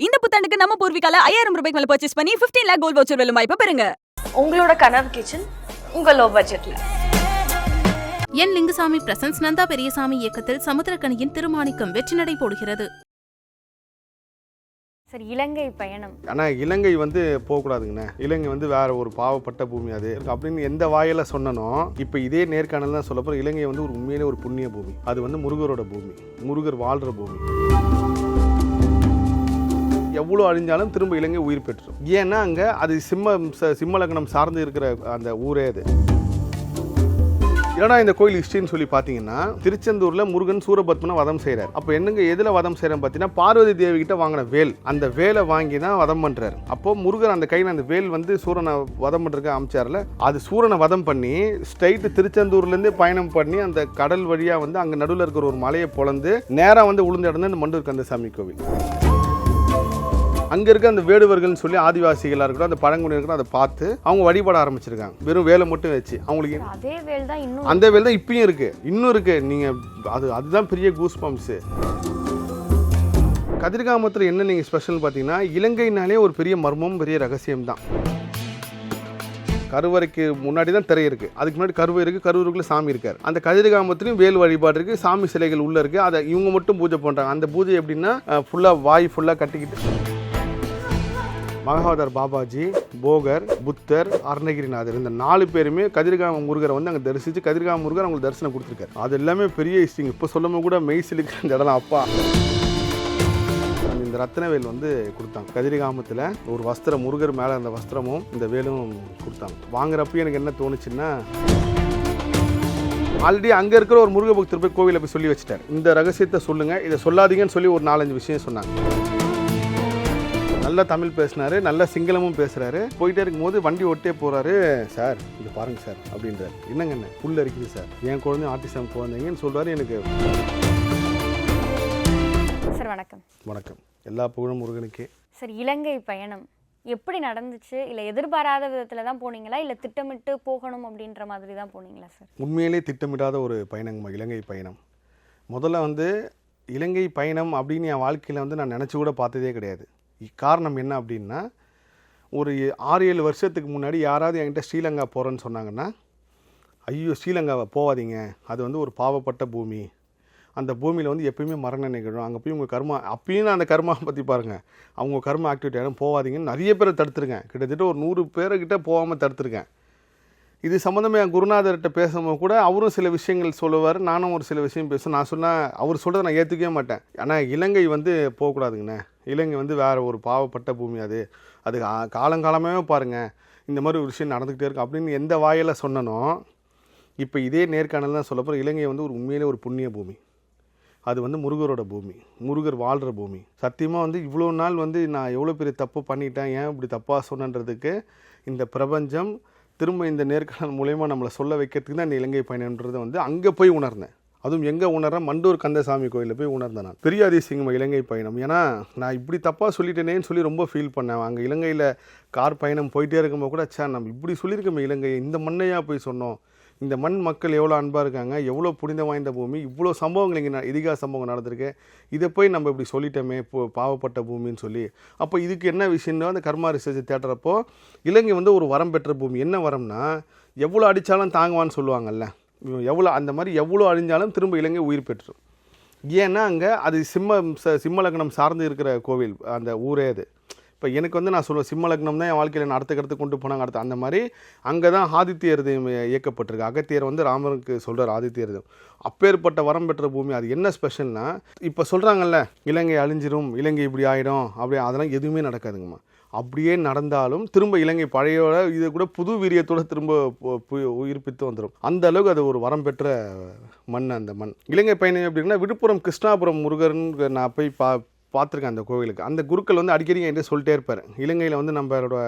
இந்த புத்தாண்டுக்கு நம்ம பூர்விகால ஐயாயிரம் ரூபாய்க்கு மேல பர்ச்சேஸ் பண்ணி 15 லேக் கோல்ட் வவுச்சர் வெல்லும் வாய்ப்பு பெறுங்க. உங்களோட கனவு கிச்சன் உங்க லோ பட்ஜெட்ல என் லிங்குசாமி பிரசன்ஸ் நந்தா பெரியசாமி இயக்கத்தில் சமுத்திரக்கனியின் திருமாணிக்கம் வெற்றி நடை போடுகிறது. சரி இலங்கை பயணம். ஆனால் இலங்கை வந்து போகக்கூடாதுங்கண்ணே. இலங்கை வந்து வேற ஒரு பாவப்பட்ட பூமி அது. அப்படின்னு எந்த வாயில சொன்னனோ இப்போ இதே நேர்காணல் தான் சொல்ல போகிறோம் இலங்கை வந்து ஒரு உண்மையிலே ஒரு புண்ணிய பூமி. அது வந்து முருகரோட பூமி. முருகர் வாழ்கிற பூமி. எவ்வளோ அழிஞ்சாலும் திரும்ப இலங்கை உயிர் பெற்றும் ஏன்னா அங்கே அது சிம்ம ச- சிம்ம லக்னம் சார்ந்து இருக்கிற அந்த ஊரே அது. ஏன்னா இந்த கோயில் ஹிஸ்டரின்னு சொல்லி பார்த்தீங்கன்னா திருச்செந்தூரில் முருகன் சூரபத்மனை வதம் செய்கிறார் அப்போ என்னங்க எதில் வதம் செய்கிறேன் பார்த்தீங்கன்னா பார்வதி தேவி கிட்ட வாங்கின வேல். அந்த வேலை வாங்கி தான் வதம் பண்ணுறாரு அப்போ முருகன் அந்த கையில் அந்த வேல் வந்து சூரனை வதம் பண்ணுறதுக்கு அமைச்சார்ல அது சூரனை வதம் பண்ணி ஸ்ட்ரைட்டு திருச்செந்தூர்லேருந்து பயணம் பண்ணி அந்த கடல் வழியாக வந்து அங்கே நடுவில் இருக்கிற ஒரு மலையை பொழந்து நேராக வந்து உளுந்த இடந்து அந்த இந்த மண்டூர் கந்தசாமி கோவில். அங்கே இருக்க அந்த வேடுவர்கள்னு சொல்லி ஆதிவாசிகளாக இருக்கட்டும் அந்த பழங்குடியினர் இருக்கட்டும் அதை பார்த்து அவங்க வழிபட ஆரம்பிச்சிருக்காங்க. வெறும் வேலை மட்டும் வச்சு. அவங்களுக்கு அதே வேல் தான் இன்னும் அந்த வேல் தான் இப்பயும் இருக்கு. இன்னும் இருக்கு. நீங்க அது அதுதான் பெரிய கூஸ் பம்ப்ஸ் கதிர்காமத்தில் என்ன நீங்கள் ஸ்பெஷல் பார்த்தீங்கன்னா இலங்கைனாலே ஒரு பெரிய மர்மம் பெரிய ரகசியம் தான் கருவறைக்கு முன்னாடி தான் திரை இருக்கு. அதுக்கு முன்னாடி கருவை இருக்கு கருவறைக்குள்ள சாமி இருக்கார். அந்த கதிர்காமத்துலையும் வேல் வழிபாடு இருக்கு சாமி சிலைகள் உள்ள இருக்கு. அதை இவங்க மட்டும் பூஜை பண்றாங்க. அந்த பூஜை எப்படின்னா ஃபுல்லாக வாய் ஃபுல்லாக கட்டிக்கிட்டு மகாதர் பாபாஜி போகர் புத்தர் அருணகிரிநாதர். இந்த நாலு பேருமே கதிர்காம முருகரை வந்து அங்கே தரிசித்து கதிர்காம முருகர் அவங்களுக்கு தரிசனம் கொடுத்துருக்காரு. அது எல்லாமே பெரிய விஷயம் இப்போ சொல்லும்போது கூட மெய் சிலுக்கிற இந்த இடம் அப்பா. இந்த ரத்னவேல் வந்து கொடுத்தாங்க. கதிரிகாமத்தில் ஒரு வஸ்திரம் முருகர் மேலே அந்த வஸ்திரமும் இந்த வேலும் கொடுத்தாங்க. வாங்குறப்ப எனக்கு என்ன தோணுச்சுன்னா ஆல்ரெடி அங்கே இருக்கிற ஒரு முருக பக்தர் போய் கோவிலில் போய் சொல்லி வச்சுட்டார். இந்த ரகசியத்தை சொல்லுங்கள் இதை சொல்லாதீங்கன்னு சொல்லி ஒரு நாலஞ்சு விஷயம் சொன்னாங்க. நல்ல தமிழ் பேசினாரு நல்ல சிங்களமும் பேசுறாரு. போயிட்டே இருக்கும்போது வண்டி ஓட்டே போறாரு சார் இது பாருங்க சார் அப்படின்றாரு. என்னங்க என்ன புல் அரிக்குது சார். என் குழந்தை ஆர்டிசம் குழந்தைங்கன்னு சொல்றாரு எனக்கு. சார் வணக்கம். வணக்கம். எல்லா புகழும் முருகனுக்கே. சார் இலங்கை பயணம் எப்படி நடந்துச்சு? இல்ல எதிர்பாராத விதத்துல தான் போனீங்களா? இல்ல திட்டமிட்டு போகணும் அப்படின்ற மாதிரி தான் போனீங்களா சார்? உண்மையிலே திட்டமிடாத ஒரு பயணங்கம்மா இலங்கை பயணம். முதல்ல வந்து இலங்கை பயணம் அப்படின்னு என் வாழ்க்கையில் வந்து நான் நினச்சி கூட பார்த்ததே கிடையாது. காரணம் என்ன அப்படின்னா ஒரு ஆறு ஏழு வருஷத்துக்கு முன்னாடி யாராவது என்கிட்ட ஸ்ரீலங்கா போகிறேன்னு சொன்னாங்கன்னா ஐயோ ஸ்ரீலங்காவை போகாதீங்க அது வந்து ஒரு பாவப்பட்ட பூமி. அந்த பூமியில் வந்து எப்பயுமே மரணம் நிகழும். அங்கே போய் உங்கள் கர்மா அப்பயும் நான் அந்த கர்மா பற்றி பாருங்கள் அவங்க கர்மா ஆக்டிவிட்டி ஆகிடும் போகாதீங்கன்னு நிறைய பேரை தடுத்துருக்கேன். கிட்டத்தட்ட ஒரு நூறு பேர்கிட்ட போகாமல் தடுத்துருக்கேன். இது சம்மந்தமாக என் குருநாதர்கிட்ட பேசும்போது கூட அவரும் சில விஷயங்கள் சொல்லுவார் நானும் ஒரு சில விஷயம் பேசும் நான் சொன்னால் அவர் சொல்கிறத நான் ஏற்றுக்கவே மாட்டேன். ஆனால் இலங்கை வந்து போகக்கூடாதுங்கண்ணே. இலங்கை வந்து வேறு ஒரு பாவப்பட்ட பூமி அது. அது காலங்காலமே பாருங்கள் இந்த மாதிரி ஒரு விஷயம் நடந்துக்கிட்டே இருக்கும் அப்படின்னு எந்த வாயில் சொன்னனோ இப்போ இதே நேர்காணல் தான் சொல்ல போகிறோம் இலங்கை வந்து ஒரு உண்மையிலே ஒரு புண்ணிய பூமி. அது வந்து முருகரோட பூமி. முருகர் வாழ்கிற பூமி. சத்தியமாக வந்து இவ்வளோ நாள் வந்து நான் எவ்வளோ பெரிய தப்பு பண்ணிட்டேன் ஏன் இப்படி தப்பாக சொன்னன்றதுக்கு இந்த பிரபஞ்சம் திரும்ப இந்த நேர்காணல் மூலயமா நம்மளை சொல்ல வைக்கிறதுக்கு தான் இந்த இலங்கை பயணம்ன்றதை வந்து அங்கே போய் உணர்ந்தேன். அதுவும் எங்கே உணர்றேன்? மண்டூர் கந்தசாமி கோயிலில் போய் உணர்ந்தேன் நான். பெரிய அதிசயமா இலங்கை பயணம். ஏன்னா நான் இப்படி தப்பாக சொல்லிட்டேனேன்னு சொல்லி ரொம்ப ஃபீல் பண்ணேன். அங்கே இலங்கையில் கார் பயணம் போயிட்டே இருக்கும்போது கூட சே நம்ம இப்படி சொல்லியிருக்கோமே இலங்கை இந்த மண்ணையாக போய் சொன்னோம். இந்த மண் மக்கள் எவ்வளோ அன்பாக இருக்காங்க எவ்வளோ புனித வாய்ந்த பூமி இவ்வளோ சம்பவங்கள் இங்கே ந- இதிகாச சம்பவம் நடந்திருக்கு. இதை போய் நம்ம இப்படி சொல்லிட்டோமே பாவப்பட்ட பூமின்னு சொல்லி. அப்போ இதுக்கு என்ன விஷயம்னா அந்த கர்மா ரிசர்ச் தேடுறப்போ இலங்கை வந்து ஒரு வரம் பெற்ற பூமி. என்ன வரம்னா எவ்வளோ அடித்தாலும் தாங்குவான்னு சொல்லுவாங்கல்ல. எவ்வளோ அந்த மாதிரி எவ்வளோ அழிஞ்சாலும் திரும்ப இலங்கை உயிர் பெற்றும் ஏன்னா அங்கே அது சிம்ம ச- சார்ந்து இருக்கிற கோவில் அந்த ஊரே அது. இப்போ எனக்கு வந்து நான் சொல்லுவேன் சிம்ம லக்னம் தான் என் வாழ்க்கையில் நான் அடுத்த கொண்டு போனாங்க. அடுத்து அந்த மாதிரி அங்கே தான் ஆதித்யர் இயக்கப்பட்டிருக்கு. அகத்தியர் வந்து ராமருக்கு சொல்கிறார் ஆதித்யர் அப்பேற்பட்ட வரம் பெற்ற பூமி அது. என்ன ஸ்பெஷல்னா இப்போ சொல்கிறாங்கல்ல இலங்கை அழிஞ்சிரும் இலங்கை இப்படி ஆகிடும் அப்படி அதெல்லாம் எதுவுமே நடக்காதுங்கம்மா. அப்படியே நடந்தாலும் திரும்ப இலங்கை பழையோட இது கூட புது வீரியத்தோட திரும்ப பு- உயிர்ப்பித்து வந்துடும் அந்த அளவுக்கு அது ஒரு வரம் பெற்ற மண் அந்த மண். இலங்கை பயணம் எப்படின்னா விழுப்புரம் கிருஷ்ணாபுரம் முருகர்னு நான் போய் பா பார்த்துருக்கேன் அந்த கோவிலுக்கு. அந்த குருக்கள் வந்து அடிக்கடி என்கிட்ட சொல்லிட்டே இருப்பார். இலங்கையில் வந்து நம்மளோட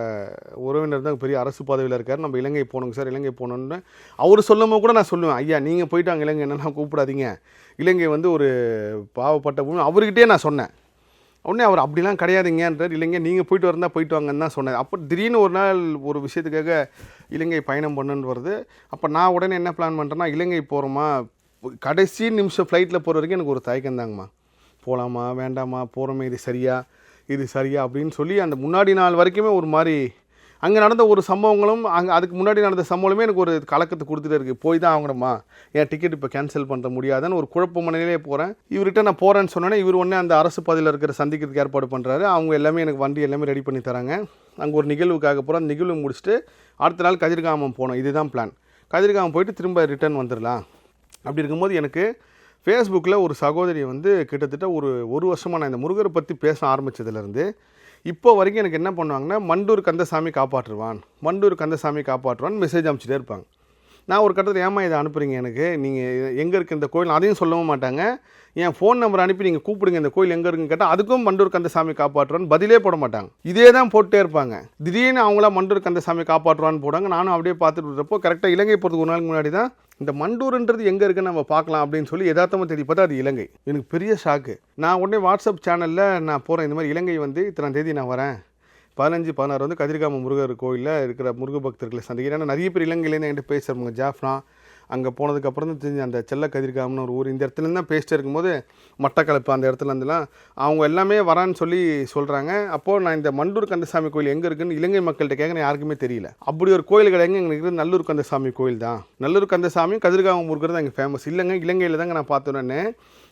உறவினர் தான் பெரிய அரசு பதவியில் இருக்கார். நம்ம இலங்கை போகணுங்க சார் இலங்கை போகணுன்னு அவர் சொல்லும்போது கூட நான் சொல்லுவேன். ஐயா நீங்கள் போயிட்டு அங்கே இலங்கை என்னென்னா கூப்பிடாதீங்க. இலங்கை வந்து ஒரு பாவப்பட்ட பூமி. அவர்கிட்டே நான் சொன்னேன். உடனே அவர் அப்படிலாம் கிடையாதுங்கன்றார். இல்லைங்க நீங்கள் போயிட்டு வரந்தா போயிட்டு வாங்கன்னு தான் சொன்னார். அப்போ திடீர்னு ஒரு நாள் ஒரு விஷயத்துக்காக இலங்கை பயணம் பண்ணுன்னு வருது. அப்போ நான் உடனே என்ன பிளான் பண்ணுறேன்னா இலங்கை போகிறோமா கடைசி நிமிஷம் ஃப்ளைட்டில் போகிற வரைக்கும் எனக்கு ஒரு தயக்கம் தாங்கம்மா போகலாமா வேண்டாமா போகிறோமே இது சரியா இது சரியா அப்படின்னு சொல்லி அந்த முன்னாடி நாள் வரைக்குமே ஒரு மாதிரி அங்கே நடந்த ஒரு சம்பவங்களும் அங்கே அதுக்கு முன்னாடி நடந்த சம்பவமே எனக்கு ஒரு கலக்கத்தை கொடுத்துட்டே இருக்குது போய் தான் ஆகணுமா? என் டிக்கெட் இப்போ கேன்சல் பண்ண முடியாதுன்னு ஒரு குழப்ப மனநிலையே போகிறேன் இவர்கிட்ட நான் போகிறேன்னு சொன்னோன்னே இவர் உடனே அந்த அரசு பகுதியில் இருக்கிற சந்திக்கிறதுக்கு ஏற்பாடு பண்ணுறாரு அவங்க எல்லாமே எனக்கு வண்டி எல்லாமே ரெடி பண்ணி தராங்க. அங்கே ஒரு நிகழ்வுக்காக போகிறோம் அந்த நிகழ்வு முடிச்சுட்டு அடுத்த நாள் கதிர்காமம் போனோம். இதுதான் பிளான் கதிர்காமம் போயிட்டு திரும்ப ரிட்டர்ன் வந்துடலாம். அப்படி இருக்கும்போது எனக்கு ஃபேஸ்புக்கில் ஒரு சகோதரி வந்து கிட்டத்தட்ட ஒரு ஒரு வருஷமாக நான் இந்த முருகரை பற்றி பேச ஆரம்பித்ததுலேருந்து இப்போ வரைக்கும் எனக்கு என்ன பண்ணுவாங்கன்னா மண்டூர் கந்தசாமி காப்பாற்றுவான் மண்டூர் கந்தசாமி காப்பாற்றுவான் மெசேஜ் அனுப்பிச்சிட்டே இருப்பாங்க. நான் ஒரு கட்டத்தில் ஏமா இதை அனுப்புறீங்க எனக்கு? நீங்கள் எங்கே இருக்குது இந்த கோயில்? அதையும் சொல்லவும் மாட்டாங்க. என் ஃபோன் நம்பர் அனுப்பி நீங்கள் கூப்பிடுங்க இந்த கோயில் எங்கே இருக்குன்னு கேட்டால் அதுக்கும் மண்டூர் கந்தசாமி காப்பாற்றுவான்னு பதிலே போட மாட்டாங்க. இதே தான் போட்டே இருப்பாங்க. திடீர்னு அவங்களா மண்டூர் கந்தசாமி காப்பாற்றுவான்னு போடுவாங்க. நானும் அப்படியே பார்த்துட்டு இருப்போ கரெக்டாக இலங்கை போகிறதுக்கு ஒரு நாளுக்கு முன்னாடி தான் இந்த மண்டூர்ன்றது எங்கே இருக்குன்னு நம்ம பார்க்கலாம் அப்படின்னு சொல்லி எதார்த்தமாக தேடி பார்த்தா அது இலங்கை. எனக்கு பெரிய ஷாக்கு நான் உடனே வாட்ஸ்அப் சேனலில் நான் போகிறேன் இந்த மாதிரி இலங்கை வந்து இத்தனை தேதி நான் வரேன். பதினஞ்சு பதினாறு வந்து கதிர்காம முருகர் கோயிலில் இருக்கிற முருக பக்தர்களை சந்திக்கிறேன். ஏன்னா நிறைய பேர் இலங்கையிலேருந்து என்கிட்ட பேசுகிறவங்க ஜாஃப்னா அங்கே போனதுக்கப்புறம் தான் தெரிஞ்சு அந்த செல்ல கதிர்காமன்னு ஒரு ஊர். இந்த இடத்துலேருந்து தான் பேசிட்டு இருக்கும்போது மட்டக்களப்பு அந்த இடத்துல இருந்துலாம் அவங்க எல்லாமே வரான்னு சொல்லி சொல்கிறாங்க அப்போது நான் இந்த மண்டூர் கந்தசாமி கோயில் எங்கே இருக்குன்னு இலங்கை மக்கள்கிட்ட கேட்குறேன் யாருக்குமே தெரியல. அப்படி ஒரு கோயில் கிடையாது எங்களுக்கு இருக்குது? நல்லூர் கந்தசாமி கோயில் தான். நல்லூர் கந்தசாமி கதிர்காமம் முருகர் தான் எங்கள் ஃபேமஸ் இல்லைங்க இலங்கையில் தாங்க நான் பார்த்தோன்னே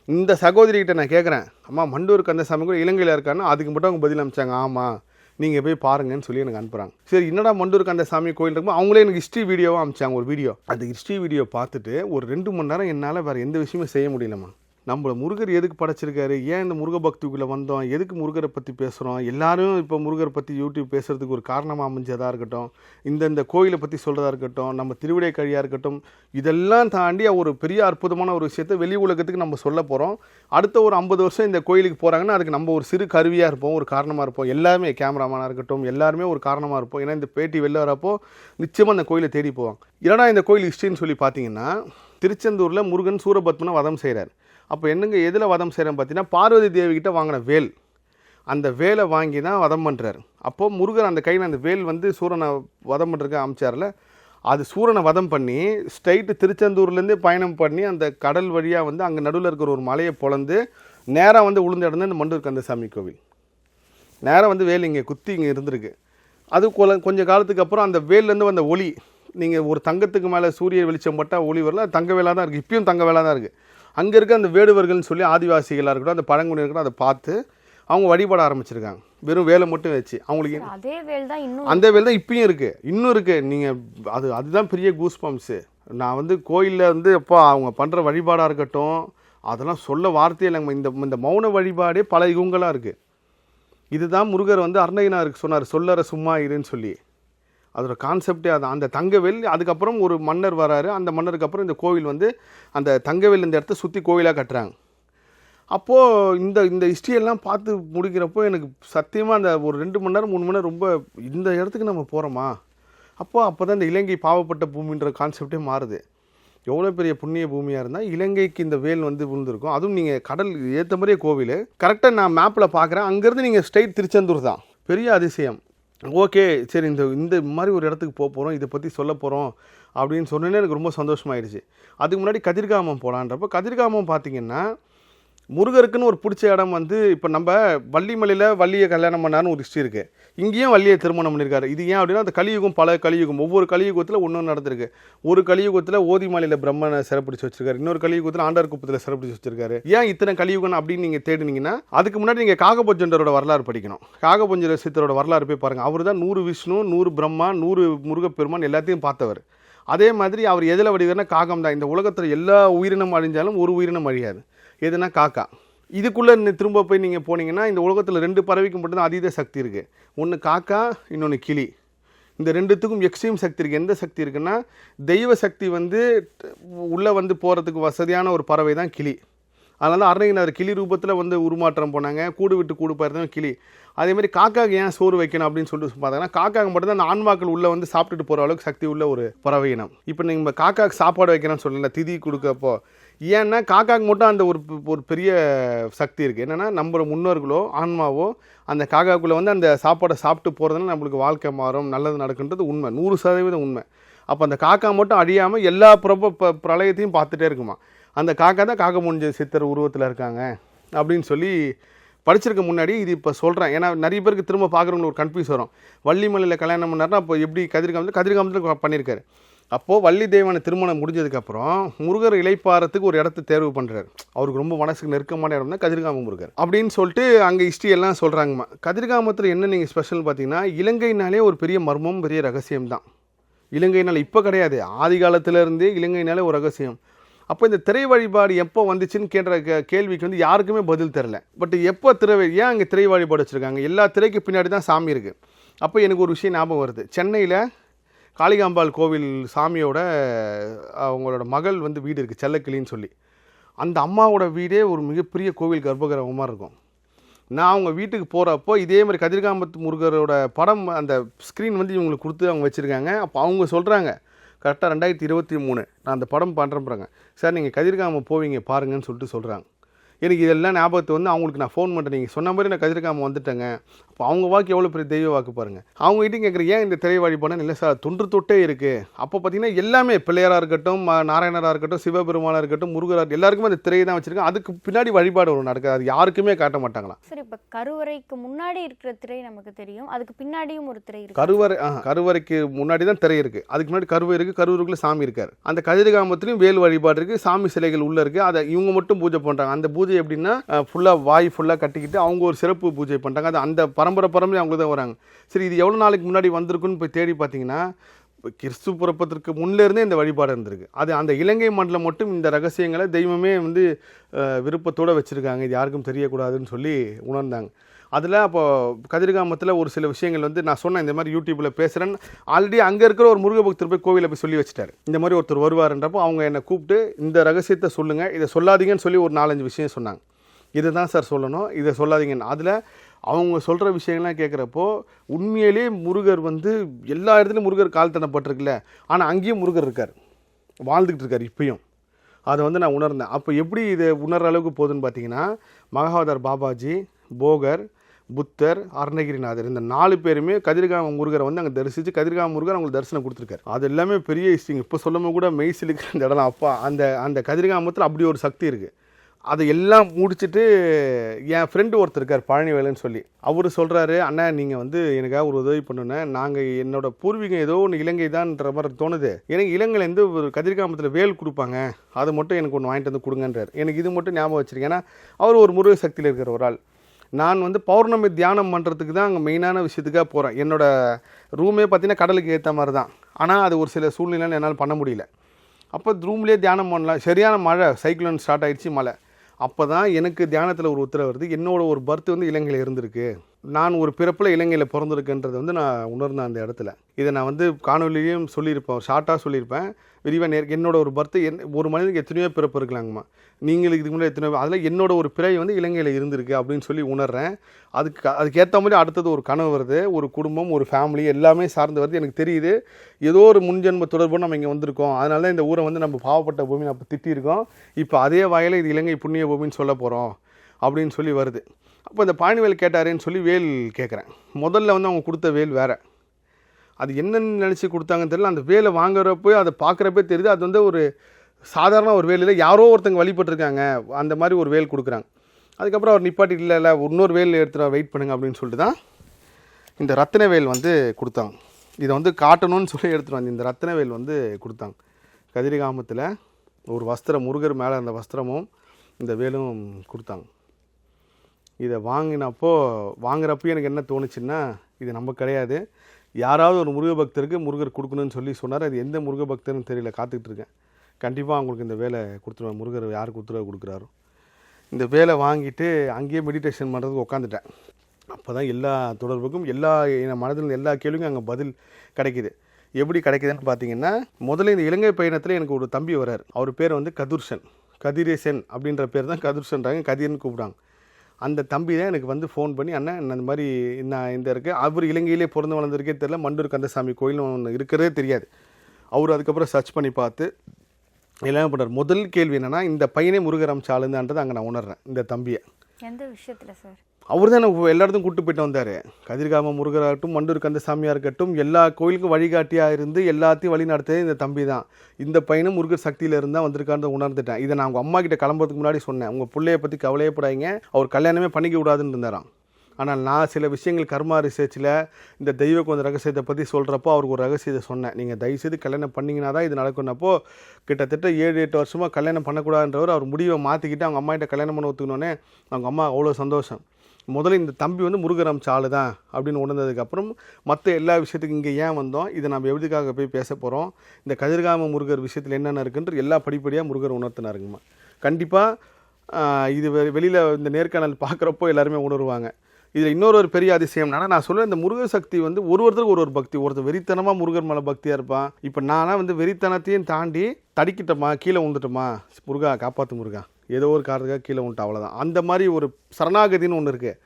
இந்த சகோதரிகிட்ட நான் கேட்குறேன் அம்மா மண்டூர் கந்தசாமி கூட இலங்கையில் இருக்கான்னு அதுக்கு மட்டும் அவங்க பதில் அமைச்சாங்க ஆமாம் நீங்கள் போய் பாருங்கன்னு சொல்லி எனக்கு அனுப்புகிறாங்க சரி என்னடா மண்டூர் அந்த சாமி கோயில் இருக்கும்? அவங்களே எனக்கு ஹிஸ்ட்ரி வீடியோவாக அனுப்பிச்சாங்க ஒரு வீடியோ அந்த ஹிஸ்ட்ரி வீடியோ பார்த்துட்டு ஒரு ரெண்டு மணி நேரம் என்னால் வேறு எந்த விஷயமே செய்ய முடியலம்மா. நம்மளை முருகர் எதுக்கு படைச்சிருக்காரு? ஏன் இந்த முருக பக்திக்குள்ளே வந்தோம்? எதுக்கு முருகரை பற்றி பேசுகிறோம் எல்லாரும் இப்போ முருகரை பற்றி யூடியூப் பேசுகிறதுக்கு ஒரு காரணமாக அமைஞ்சதாக இருக்கட்டும் இந்த இந்த கோயிலை பற்றி சொல்கிறதா இருக்கட்டும் நம்ம திருவிடை கழியாக இருக்கட்டும் இதெல்லாம் தாண்டி ஒரு பெரிய அற்புதமான ஒரு விஷயத்தை வெளி உலகத்துக்கு நம்ம சொல்ல போகிறோம் அடுத்த ஒரு ஐம்பது வருஷம் இந்த கோயிலுக்கு போகிறாங்கன்னா அதுக்கு நம்ம ஒரு சிறு கருவியாக இருப்போம் ஒரு காரணமாக இருப்போம். எல்லாருமே கேமராமேனாக இருக்கட்டும் எல்லாருமே ஒரு காரணமாக இருப்போம். ஏன்னா இந்த பேட்டி வெளில வரப்போ நிச்சயமாக அந்த கோயிலை தேடி போவாங்க. இல்லைனா இந்த கோயில் ஹிஸ்ட்ரின்னு சொல்லி பார்த்தீங்கன்னா திருச்செந்தூரில் முருகன் சூரபத்மனை வதம் செய்கிறார் அப்போ என்னங்க எதில் வதம் செய்கிறேன் பார்த்தீங்கன்னா பார்வதி தேவி வாங்கின வேல். அந்த வேலை வாங்கி தான் வதம் பண்ணுறாரு அப்போது முருகன் அந்த கையில் அந்த வேல் வந்து சூரனை வதம் பண்ணுறதுக்கு அமைச்சார்ல அது சூரனை வதம் பண்ணி ஸ்ட்ரைட்டு திருச்செந்தூர்லேருந்து பயணம் பண்ணி அந்த கடல் வழியாக வந்து அங்கே நடுவில் இருக்கிற ஒரு மலையை பொழந்து நேராக வந்து உளுந்த இடந்து இந்த மண்டூர் கந்தசாமி கோவில். நேராக வந்து வேல் இங்கே குத்தி இங்கே இருந்திருக்கு. அது கொல கொஞ்சம் காலத்துக்கு அப்புறம் அந்த வேல்லேருந்து வந்த ஒளி நீங்கள் ஒரு தங்கத்துக்கு மேலே சூரிய வெளிச்சம் பட்டால் ஒளி வரல தங்க வேலாக தான் இருக்குது இப்பயும் தங்க வேலாக தான் இருக்குது அங்கே இருக்க அந்த வேடுவர்கள்னு சொல்லி ஆதிவாசிகளாக இருக்கட்டும் அந்த பழங்குடி இருக்கட்டும் அதை பார்த்து அவங்க வழிபட ஆரம்பிச்சிருக்காங்க. வெறும் வேலை மட்டும் வச்சு. அவங்களுக்கு அதே வேல் தான் இன்னும் அந்த வேல் தான் இப்பயும் இருக்குது இன்னும் இருக்குது நீங்கள் அது அதுதான் பெரிய கூஸ் பம்ப்ஸு நான் வந்து கோயிலில் வந்து அப்போ அவங்க பண்ணுற வழிபாடாக இருக்கட்டும் அதெல்லாம் சொல்ல வார்த்தையே இல்லைங்க. இந்த இந்த மௌன வழிபாடே பல யுகங்களாக இருக்குது இதுதான் முருகர் வந்து அருணகினாருக்கு சொன்னார் சொல்லற சும்மா இருன்னு சொல்லி. அதோட கான்செப்டே அதான். அந்த தங்கவேல் அதுக்கப்புறம் ஒரு மன்னர் வராரு. அந்த மன்னருக்கு அப்புறம் இந்த கோவில் வந்து அந்த தங்கவேல் இந்த இடத்த சுற்றி கோவிலாக கட்டுறாங்க. அப்போது இந்த இந்த ஹிஸ்ட்ரியெல்லாம் பார்த்து முடிக்கிறப்போ எனக்கு சத்தியமாக அந்த ஒரு ரெண்டு மணி நேரம் மூணு மணி நேரம் ரொம்ப இந்த இடத்துக்கு நம்ம போகிறோமா அப்போ அப்போ தான் இந்த இலங்கை பாவப்பட்ட பூமின்ற கான்செப்டே மாறுது. எவ்வளோ பெரிய புண்ணிய பூமியாக இருந்தால் இலங்கைக்கு இந்த வேல் வந்து விழுந்திருக்கும். அதுவும் நீங்கள் கடல் ஏற்ற மாதிரியே கோவில். கரெக்டாக நான் மேப்பில் பார்க்குறேன். அங்கேருந்து நீங்கள் ஸ்ட்ரைட் திருச்செந்தூர் தான். பெரிய அதிசயம். ஓகே சரி இந்த இந்த மாதிரி ஒரு இடத்துக்கு போக போகிறோம் இதை பற்றி சொல்ல போகிறோம் அப்படின்னு சொன்னோன்னே எனக்கு ரொம்ப சந்தோஷமாயிடுச்சு. அதுக்கு முன்னாடி கதிர்காமம் போகலான்றப்போ கதிர்காமம் பார்த்தீங்கன்னா முருகருக்குன்னு ஒரு பிடிச்ச இடம் வந்து இப்போ நம்ம வள்ளிமலையில் வள்ளியை கல்யாணம் பண்ணாருன்னு ஒரு ஹிஸ்ட்ரி இருக்குது இங்கேயும் வள்ளியை திருமணம் பண்ணியிருக்காரு இது ஏன் அப்படின்னா அந்த கலியுகம் பல கலியுகம் ஒவ்வொரு கலியுகத்தில் ஒன்று நடந்திருக்கு. ஒரு கலியுகத்தில் ஓதிமலையில் பிரம்மனை சிறப்பிடிச்சு வச்சிருக்காரு. இன்னொரு கலியுகத்தில் ஆண்டார் குப்பத்தில் சிறப்பிடிச்சு வச்சிருக்காரு. ஏன் இத்தனை கலியுகம் அப்படின்னு நீங்கள் தேடினீங்கன்னா அதுக்கு முன்னாடி நீங்கள் காகபஞ்சண்டரோட வரலாறு படிக்கணும். காகபஞ்சர சித்தரோட வரலாறு போய் பாருங்கள் அவர் தான் நூறு விஷ்ணு நூறு பிரம்மா நூறு முருகப்பெருமான் எல்லாத்தையும் பார்த்தவர். அதே மாதிரி அவர் எதில் வடிவதுன்னா காகம் தான் இந்த உலகத்தில் எல்லா உயிரினம் அழிஞ்சாலும் ஒரு உயிரினம் அழியாது. எதுனா காக்கா. இதுக்குள்ளே திரும்ப போய் நீங்கள் போனீங்கன்னா இந்த உலகத்தில் ரெண்டு பறவைக்கு மட்டும்தான் அதீத சக்தி இருக்குது ஒன்று காக்கா இன்னொன்று கிளி. இந்த ரெண்டுத்துக்கும் எக்ஸ்ட்ரீம் சக்தி இருக்குது எந்த சக்தி இருக்குன்னா தெய்வ சக்தி வந்து உள்ளே வந்து போகிறதுக்கு வசதியான ஒரு பறவை தான் கிளி. அதனால தான் அருணகிரிநாதர் கிளி ரூபத்தில் வந்து உருமாற்றம் போனாங்க கூடு விட்டு கூடு போயிருந்தவங்க கிளி. அதேமாதிரி காக்காவுக்கு காக்காக்கு ஏன் சோறு வைக்கணும் அப்படின்னு சொல்லிட்டு பார்த்தாங்கன்னா காக்காக்கு மட்டும் அந்த ஆண்மாக்கள் உள்ளே வந்து சாப்பிட்டுட்டு போகிற அளவுக்கு சக்தி உள்ள ஒரு பறவை இனம். இப்போ நீங்கள் காக்காக்கு சாப்பாடு வைக்கணும்னு சொல்லல திதி கொடுக்கப்போ ஏன்னா காக்காக்கு மட்டும் அந்த ஒரு ஒரு பெரிய சக்தி இருக்குது என்னென்னா நம்ம முன்னோர்களோ ஆன்மாவோ அந்த காக்காக்குள்ளே வந்து அந்த சாப்பாடை சாப்பிட்டு போகிறதுனால நம்மளுக்கு வாழ்க்கை மாறும் நல்லது நடக்குன்றது உண்மை. நூறு சதவீதம் உண்மை. அப்போ அந்த காக்கா மட்டும் அழியாமல் எல்லா பிரப ப- பிரளயத்தையும் பார்த்துட்டே இருக்குமா? அந்த காக்கா தான் காக்க முடிஞ்ச சித்தர் உருவத்தில் இருக்காங்க அப்படின்னு சொல்லி படிச்சிருக்க முன்னாடி இது இப்போ சொல்கிறேன் ஏன்னா நிறைய பேருக்கு திரும்ப பார்க்குறவங்களுக்கு ஒரு கன்ஃபியூஸ் வரும். வள்ளிமலையில் கல்யாணம் பண்ணாருன்னா அப்போ எப்படி கதிர்காமத்தில் கதிர்காமத்தில் பண்ணியிருக்காரு அப்போது வள்ளி தேவனை திருமணம் முடிஞ்சதுக்கப்புறம் முருகர் இலைப்பாரத்துக்கு ஒரு இடத்த தேர்வு பண்ணுறாரு அவருக்கு ரொம்ப மனசுக்கு நெருக்கமான இடம்னா கதிர்காம முருகர். அப்படின்னு சொல்லிட்டு அங்கே ஹிஸ்ட்ரி எல்லாம் சொல்கிறாங்கம்மா கதிர்காமத்தில் என்ன நீங்கள் ஸ்பெஷல் பார்த்தீங்கன்னா இலங்கைனாலே ஒரு பெரிய மர்மம் பெரிய ரகசியம் தான். இலங்கையினால் இப்போ கிடையாது. ஆதி காலத்திலேருந்தே இலங்கைனாலே ஒரு ரகசியம். அப்போ இந்த திரை வழிபாடு எப்போ வந்துச்சுன்னு கேட்ட கே- கேள்விக்கு வந்து யாருக்குமே பதில் தெரில பட் எப்போ திரை ஏன் அங்கே திரை வழிபாடு வச்சுருக்காங்க? எல்லா திரைக்கு பின்னாடி தான் சாமி இருக்குது அப்போ எனக்கு ஒரு விஷயம் ஞாபகம் வருது. சென்னையில் காளிகாம்பாள் கோவில் சாமியோட அவங்களோட மகள் வந்து வீடு இருக்குது செல்லக்கிளின்னு சொல்லி. அந்த அம்மாவோட வீடே ஒரு மிகப்பெரிய கோவில் கர்ப்பகிரகமாக இருக்கும். நான் அவங்க வீட்டுக்கு போகிறப்போ இதே மாதிரி கதிர்காமத்து முருகரோட படம் அந்த ஸ்க்ரீன் வந்து இவங்களுக்கு கொடுத்து அவங்க வச்சுருக்காங்க. அப்போ அவங்க சொல்கிறாங்க கரெக்டாக ரெண்டாயிரத்தி இருபத்தி மூணு. நான் அந்த படம் பண்ணுறேன் சார் நீங்கள் கதிர்காமம் போவீங்க பாருங்கன்னு சொல்லிட்டு சொல்கிறாங்க எனக்கு இதெல்லாம் ஞாபகத்தை வந்து அவங்களுக்கு நான் ஃபோன் பண்ணுறேன் நீங்கள் சொன்ன மாதிரி நான் கதிர்காமம் வந்துட்டேங்க. அப்போ அவங்க வாக்கு எவ்வளோ பெரிய தெய்வ வாக்கு பாருங்கள் அவங்க கிட்டே கேட்குறேன் ஏன் இந்த திரை வழிபாடு இல்லை சார் தொன்று தொட்டே இருக்குது அப்போ பார்த்தீங்கன்னா எல்லாமே பிள்ளையாராக இருக்கட்டும் நாராயணராக இருக்கட்டும் சிவபெருமானாக இருக்கட்டும் முருகராக எல்லாருக்குமே அந்த திரையை தான் வச்சுருக்கேன் அதுக்கு பின்னாடி வழிபாடு ஒன்று நடக்குது. அது யாருக்குமே காட்ட மாட்டாங்களாம். சார் இப்போ கருவறைக்கு முன்னாடி இருக்கிற திரை நமக்கு தெரியும். அதுக்கு பின்னாடியும் ஒரு திரை இருக்கு. கருவறை கருவறைக்கு முன்னாடி தான் திரை இருக்குது அதுக்கு முன்னாடி கருவறை இருக்குது கருவறைக்குள்ளே சாமி இருக்கார். அந்த கதிர்காமத்துலேயும் வேல் வழிபாடு இருக்குது சாமி சிலைகள் உள்ளே இருக்குது அதை இவங்க மட்டும் பூஜை பண்ணுறாங்க அந்த பூஜை பூஜை எப்படின்னா ஃபுல்லாக வாய் ஃபுல்லாக கட்டிக்கிட்டு அவங்க ஒரு சிறப்பு பூஜை பண்ணுறாங்க அது அந்த பரம்பரை பரம்பரை அவங்க தான் வராங்க. சரி இது எவ்வளோ நாளைக்கு முன்னாடி வந்திருக்குன்னு போய் தேடி பார்த்தீங்கன்னா கிறிஸ்து பிறப்பதற்கு முன்ன இருந்தே இந்த வழிபாடு இருந்திருக்கு. அது அந்த இலங்கை மண்டலம் மட்டும் இந்த ரகசியங்களை தெய்வமே வந்து விருப்பத்தோடு வச்சுருக்காங்க. இது யாருக்கும் தெரியக்கூடாதுன்னு சொல்லி உணர்ந்தாங்க. அதில் அப்போ கதிர்காமத்தில் ஒரு சில விஷயங்கள் வந்து நான் சொன்னேன் இந்த மாதிரி யூடியூப்பில் பேசுகிறேன் ஆல்ரெடி அங்கே இருக்கிற ஒரு முருக பக்தர் போய் கோவிலில் போய் சொல்லி வச்சுட்டாரு. இந்த மாதிரி ஒருத்தர் வருவாருன்றப்போ அவங்க என்னை கூப்பிட்டு இந்த ரகசியத்தை சொல்லுங்கள் இதை சொல்லாதீங்கன்னு சொல்லி ஒரு நாலஞ்சு விஷயம் சொன்னாங்க. இதை தான் சார் சொல்லணும் இதை சொல்லாதீங்கன்னு. அதில் அவங்க சொல்கிற விஷயங்கள்லாம் கேட்குறப்போ உண்மையிலேயே முருகர் வந்து எல்லா இடத்துலையும் முருகர் கால் தனப்பட்டிருக்குல்ல ஆனால் அங்கேயும் முருகர் இருக்கார். வாழ்ந்துக்கிட்டு இருக்கார் இப்பயும். அதை வந்து நான் உணர்ந்தேன். அப்போ எப்படி இதை உணர்ற அளவுக்கு போகுதுன்னு பார்த்தீங்கன்னா மகாவதார் பாபாஜி போகர் புத்தர் அருணகிரிநாதர் இந்த நாலு பேருமே கதிர்காம முருகரை வந்து அங்கே தரிசித்து கதிர்காம முருகர் அவங்களுக்கு தரிசனம் கொடுத்துருக்காரு. அது எல்லாமே பெரிய விஷயம். இப்போ சொல்லும்போது கூட மெய் சிலுக்கிற இந்த இடம்லாம் அப்பா அந்த அந்த கதிர்காமத்தில் அப்படி ஒரு சக்தி இருக்குது அதை எல்லாம் முடிச்சுட்டு என் ஃப்ரெண்டு ஒருத்தர் இருக்கார் பழனிவேலுன்னு சொல்லி. அவர் சொல்கிறாரு அண்ணா நீங்கள் வந்து எனக்காக ஒரு உதவி பண்ணுனேன் நாங்கள் என்னோட பூர்வீகம் ஏதோ ஒன்று இலங்கை தான்ன்ற மாதிரி தோணுது. எனக்கு இலங்கையிலேருந்து ஒரு கதிர்காமத்தில் வேல் கொடுப்பாங்க? அதை மட்டும் எனக்கு ஒன்று வாங்கிட்டு வந்து கொடுங்கன்றார். எனக்கு இது மட்டும் ஞாபகம் வச்சிருக்கேன். ஏன்னா அவர் ஒரு முருக சக்தியில் இருக்கிற ஒரு ஆள். நான் வந்து பௌர்ணமி தியானம் பண்ணுறதுக்கு தான் அங்கே மெயினான விஷயத்துக்காக போகிறேன் என்னோட ரூமே பார்த்தீங்கன்னா கடலுக்கு ஏற்ற மாதிரி தான் ஆனால் அது ஒரு சில சூழ்நிலையில் என்னால் பண்ண முடியல. அப்போ ரூம்லேயே தியானம் பண்ணலாம். சரியான மழை சைக்ளோன் ஸ்டார்ட் ஆகிடுச்சு மழை. அப்போ தான் எனக்கு தியானத்தில் ஒரு உத்தரவு வருது. என்னோடய ஒரு பர்த் வந்து இலங்கையில் இருந்திருக்கு. நான் ஒரு பிறப்பில் இலங்கையில் பிறந்திருக்குன்றது வந்து நான் உணர்ந்தேன் அந்த இடத்துல. இதை நான் வந்து காணொலியும் சொல்லியிருப்பேன். ஷார்ட்டாக சொல்லியிருப்பேன். விரிவாக நேர் என்னோட ஒரு பர்த்து என் ஒரு மனிதனுக்கு எத்தனையோ பிறப்பு இருக்கலாங்கம்மா. நீங்களுக்கு இதுக்கு முன்னாடி எத்தனையோ அதில் என்னோட ஒரு பிறவி வந்து இலங்கையில் இருந்திருக்கு அப்படின்னு சொல்லி உணர்றேன். அதுக்கு அதுக்கேற்ற மாதிரி அடுத்தது ஒரு கனவு வருது. ஒரு குடும்பம் ஒரு ஃபேமிலி எல்லாமே சார்ந்து வருது. எனக்கு தெரியுது ஏதோ ஒரு முன்ஜென்ம தொடர்பு நம்ம இங்கே வந்திருக்கோம். அதனால தான் இந்த ஊரை வந்து நம்ம பாவப்பட்ட பூமி நம்ம திட்டியிருக்கோம். இப்போ அதே வாயில் இது இலங்கை புண்ணிய பூமின்னு சொல்ல போகிறோம் அப்படின்னு சொல்லி வருது. அப்போ இந்த பாணிவேல் கேட்டாருன்னு சொல்லி வேல் கேட்குறேன் முதல்ல வந்து அவங்க கொடுத்த வேல் வேறு. அது என்னென்னு நினச்சி கொடுத்தாங்கன்னு தெரியல. அந்த வேலை வாங்குறப்போ அதை பார்க்குறப்பே தெரியுது. அது வந்து ஒரு சாதாரண ஒரு வேலையில் யாரோ ஒருத்தங்க வழிபட்டிருக்காங்க. அந்த மாதிரி ஒரு வேல் கொடுக்குறாங்க. அதுக்கப்புறம் அவர் நிப்பாட்டி இல்லை இல்லை இன்னொரு வேல் எடுத்துகிற வெயிட் பண்ணுங்க அப்படின்னு சொல்லிட்டு தான் இந்த ரத்தின வேல் வந்து கொடுத்தாங்க. இதை வந்து காட்டணும்னு சொல்லி எடுத்துகிட்டு வந்து இந்த ரத்தின வேல் வந்து கொடுத்தாங்க. கதிரிகாமத்தில் ஒரு வஸ்திரம் முருகர் மேலே அந்த வஸ்திரமும் இந்த வேலும் கொடுத்தாங்க. இதை வாங்கினப்போ வாங்குறப்போ எனக்கு என்ன தோணுச்சுன்னா இது நம்ம கிடையாது. யாராவது ஒரு முருக பக்தருக்கு முருகர் கொடுக்கணும்னு சொல்லி சொன்னார். அது எந்த முருக பக்தர்னு தெரியல காத்துட்ருக்கேன் கண்டிப்பாக அவங்களுக்கு இந்த வேலை கொடுத்துருவேன். முருகர் யாருக்கு உத்தரவு கொடுக்குறாரோ. இந்த வேலை வாங்கிட்டு அங்கேயே மெடிடேஷன் பண்ணுறதுக்கு உட்காந்துட்டேன் அப்போ தான் எல்லா தொடர்புக்கும் எல்லா என் மனதில் எல்லா கேள்விக்கும் அங்கே பதில் கிடைக்கிது. எப்படி கிடைக்குதுன்னு பார்த்தீங்கன்னா முதல்ல இந்த இலங்கை பயணத்தில் எனக்கு ஒரு தம்பி வரார் அவர் பேர் வந்து கதிர்ஷன். கதிரேசன் அப்படின்ற பேர் தான் கதிர்ஷன்றாங்க. கதிர்னு கூப்பிடுறாங்க அந்த தம்பி தான் எனக்கு வந்து ஃபோன் பண்ணி அண்ணன் இந்த மாதிரி நான் இந்த இருக்கேன் அவர் இலங்கையிலே பிறந்து வளர்ந்துருக்கே தெரில மண்டூர் கந்தசாமி கோயில் ஒன்று இருக்கிறதே தெரியாது. அவர் அதுக்கப்புறம் சர்ச் பண்ணி பார்த்து எல்லாம் பண்ணார். முதல் கேள்வி என்னென்னா இந்த பையனே முருகரம் சாலுந்தான்றது அங்கே நான் உணர்றேன் இந்த தம்பியை. எந்த விஷயத்தில் சார் அவர் தான் எனக்கு எல்லா இடத்துக்கும் கூட்டு போயிட்டு வந்தார். கதிர்காம முருகராகட்டும் மண்டூர் கந்த சாமியாக இருக்கட்டும் எல்லா கோயிலுக்கும் வழிகாட்டியாக இருந்து எல்லாத்தையும் வழி நடத்தியது இந்த தம்பி தான் இந்த பையனும் முருகர் சக்தியில் இருந்தால் வந்திருக்கான்னு உணர்ந்துட்டேன். இதை நான் உங்கள் அம்மா கிட்ட கிளம்புறதுக்கு முன்னாடி சொன்னேன். உங்கள் பிள்ளைய பற்றி கவலையப்படாதீங்க. அவர் கல்யாணமே பண்ணிக்க கூடாதுன்னு இருந்தாராம். ஆனால் நான் சில விஷயங்கள் கர்மா ரிசர்ச்சில் இந்த தெய்வ கொஞ்சம் ரகசியத்தை பற்றி சொல்கிறப்போ அவருக்கு ஒரு ரகசியத்தை சொன்னேன். நீங்கள் தயவுசெய்து கல்யாணம் பண்ணிங்கன்னா தான் இது நடக்கும்னப்போ கிட்டத்தட்ட ஏழு எட்டு வருஷமாக கல்யாணம் பண்ணக்கூடாதுன்றவர் அவர் முடிவை மாற்றிக்கிட்டு அவங்க அம்மா கிட்ட கல்யாணம் பண்ண ஒத்துக்கணுன்னே அவங்க அம்மா அவ்வளோ சந்தோஷம். முதல்ல இந்த தம்பி வந்து முருகராம் சாலு தான் அப்படின்னு உணர்ந்ததுக்கப்புறம் மற்ற எல்லா விஷயத்துக்கும் இங்கே ஏன் வந்தோம்? இதை நம்ம எதுக்காக போய் பேச போகிறோம் இந்த கதிர்காம முருகர் விஷயத்தில் என்னென்ன இருக்குன்ற எல்லா படிப்படியாக முருகர் உணர்த்தினாருங்கம்மா. கண்டிப்பாக இது வெளியில் இந்த நேர்காணல் பார்க்குறப்போ எல்லாருமே உணருவாங்க. இதில் இன்னொரு ஒரு பெரிய அதிசயம்னா நான் சொல்ல இந்த முருகர் சக்தி வந்து ஒரு ஒருத்தருக்கு ஒரு ஒரு பக்தி ஒருத்தர் வெறித்தனமாக முருகர் மேலே பக்தியாக இருப்பான். இப்போ நானாக வந்து வெறித்தனத்தையும் தாண்டி தடிக்கிட்டோமா? கீழே விழுந்துட்டோமா முருகா காப்பாற்று முருகா. ஏதோ ஒரு காரணத்துக்காக கீழே விழுந்துட்டு அவ்வளோதான் அந்த மாதிரி ஒரு சரணாகதின்னு ஒன்று இருக்குது